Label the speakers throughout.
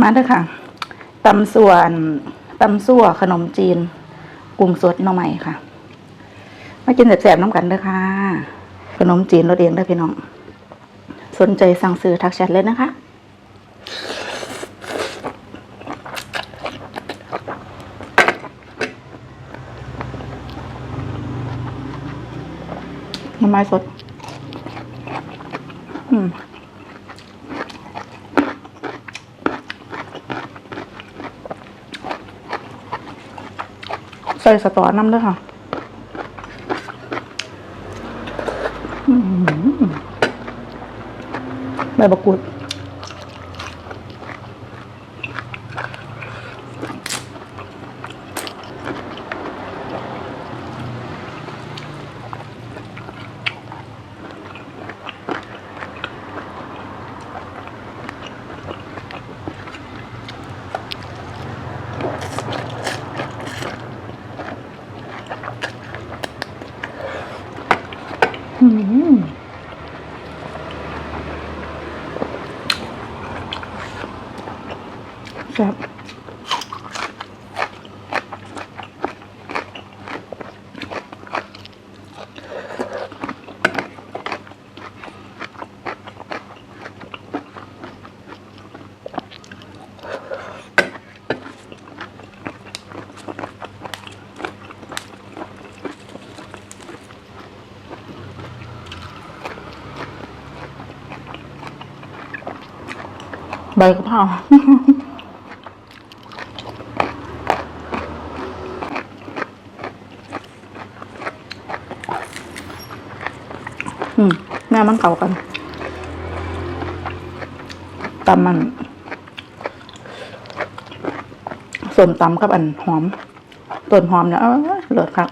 Speaker 1: มาเด้อค่ะตำส่วนตำสั่วขนมจีนกุ้งสดหน่อใหม่ค่ะ มากินแสบๆน้ำกันเด้อค่ะ ขนมจีนรสเองเด้อพี่น้อง สนใจสั่งซื้อทักแชทเลยนะคะน้ำไม้สด อืม ใส่สตอน้ำด้วยค่ะใบบักกูด แซ่บ ใบกะเพราอืมแม่มันเก่ากันตำมันสมตำกับอันหอมต้นหอมเนี่ยเออเลิศครับ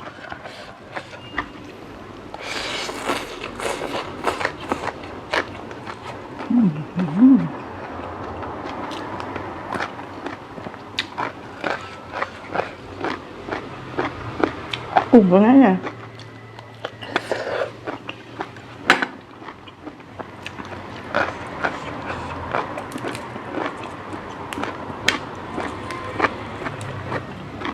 Speaker 1: กลุ่ม Ubra.